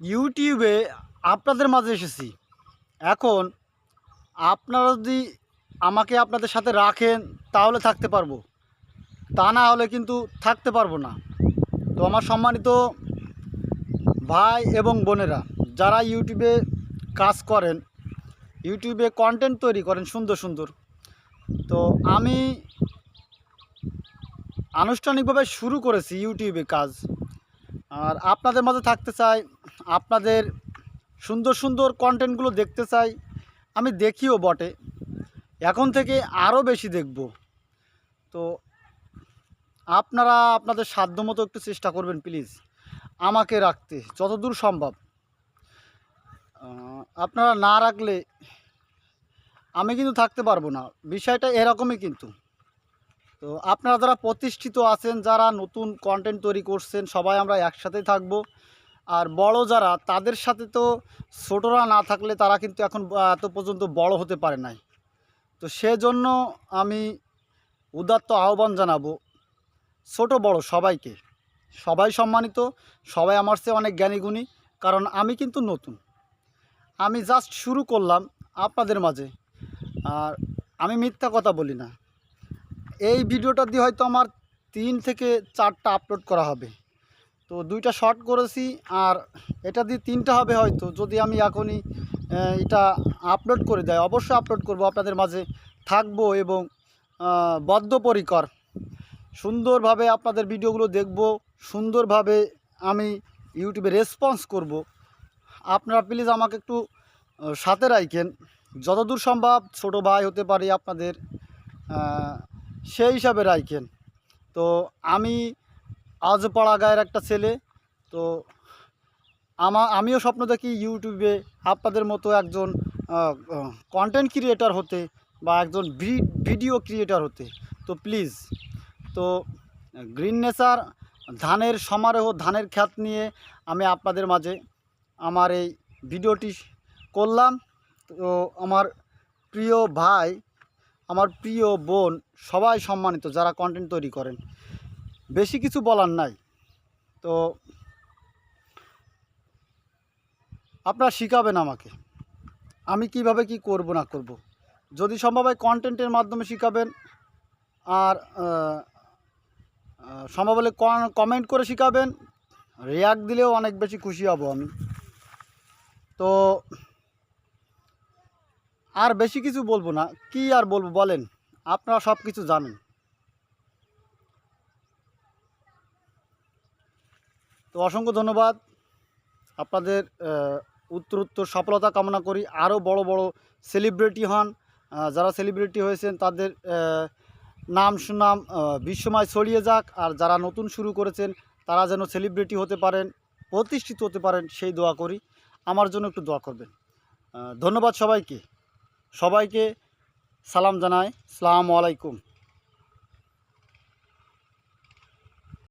ইউটিউবে আপনাদের মাঝে এসেছি। এখন আপনারা যদি আমাকে আপনাদের সাথে রাখেন, তাহলে থাকতে পারব। তা না হলে কিন্তু থাকতে পারব না। তো আমার সম্মানিত ভাই এবং বোনেরা, যারা ইউটিউবে কাজ করেন, ইউটিউবে কন্টেন্ট তৈরি করেন সুন্দর সুন্দর, তো আমি আনুষ্ঠানিকভাবে শুরু করেছি ইউটিউবে কাজ। আর আপনাদের মাঝে থাকতে চাই আপনাদের সুন্দর সুন্দর কন্টেন্টগুলো দেখতে চাই। আমি দেখিও বটে। এখন থেকে আরও বেশি দেখব। তো আপনারা আপনাদের সাধ্যমতো একটু চেষ্টা করবেন প্লিজ আমাকে রাখতে, যতদূর সম্ভব। আপনারা না রাখলে আমি কিন্তু থাকতে পারব না। বিষয়টা এরকমই কিন্তু। তো আপনারা যারা প্রতিষ্ঠিত আছেন, যারা নতুন কন্টেন্ট তৈরি করছেন, সবাই আমরা একসাথেই থাকব। আর বড় যারা, তাদের সাথে তো ছোটরা না থাকলে তারা কিন্তু এখন এত পর্যন্ত বড় হতে পারে নাই। তো সেজন্য আমি উদাত্ত আহ্বান জানাব, ছোট বড় সবাইকে। সবাই সম্মানিত, সবাই আমার চেয়ে অনেক জ্ঞানীগুণী, কারণ আমি কিন্তু নতুন। আমি জাস্ট শুরু করলাম আপনাদের মাঝে। আর আমি মিথ্যা কথা বলি না। এই ভিডিওটা দিয়ে হয়তো আমার তিন থেকে চারটা আপলোড করা হবে। তো দুইটা শর্ট করেছি আর এটা দিয়ে তিনটা হবে হয়তো, যদি আমি এখনই এটা আপলোড করে দেয়। অবশ্যই আপলোড করব, আপনাদের মাঝে থাকব এবং বদ্ধপরিকর। সুন্দরভাবে আপনাদের ভিডিওগুলো দেখব, সুন্দরভাবে আমি ইউটিউবে রেসপন্স করব। আপনারা প্লিজ আমাকে একটু সাথে রাখেন। যতদূর সম্ভব ছোট ভাই হতে পারি আপনাদের সেই হিসাবে রাখেন। তো আমি আজ পড়া গায়ের একটা ছেলে। তো আমা, আমিও স্বপ্ন দেখি ইউটিউবে আপনাদের মতো একজন কন্টেন্ট ক্রিয়েটার হতে বা একজন ভিডিও ক্রিয়েটার হতে। তো প্লিজ তো গ্রিন নেচার ধানের সমারোহ, ধানের খ্যাত নিয়ে আমি আপনাদের মাঝে আমার এই ভিডিওটি করলাম। তো আমার প্রিয় ভাই, আমার প্রিয় বোন সবাই সম্মানিত, যারা কন্টেন্ট তৈরি করেন। বেশি কিছু বলার নাই। তো আপনারা শিখাবেন আমাকে। আমি কীভাবে কি করব না করব। যদি সম্ভব হয় কন্টেন্টের মাধ্যমে শিখাবেন। আর সম্ভব হলে কমেন্ট করে শিখাবেন। রিয়াক্ট দিলেও অনেক বেশি খুশি হব আমি। তো আর বেশি কিছু বলব না। কি আর বলব বলেন? আপনারা সব কিছু জানেন। তো অসংখ্য ধন্যবাদ। আপনাদের উত্তর উত্তর সফলতা কামনা করি। আরও বড় বড় সেলিব্রিটি হন। যারা সেলিব্রিটি হয়েছেন, তাদের নাম সুনাম বিশ্বময় ছড়িয়ে যাক। আর যারা নতুন শুরু করেছেন, তারা যেন সেলিব্রিটি হতে পারেন, প্রতিষ্ঠিত হতে পারেন, সেই দোয়া করি। আমার জন্য একটু দোয়া করবেন। ধন্যবাদ সবাইকে। সবাইকে সালাম জানাই। সালামু আলাইকুম।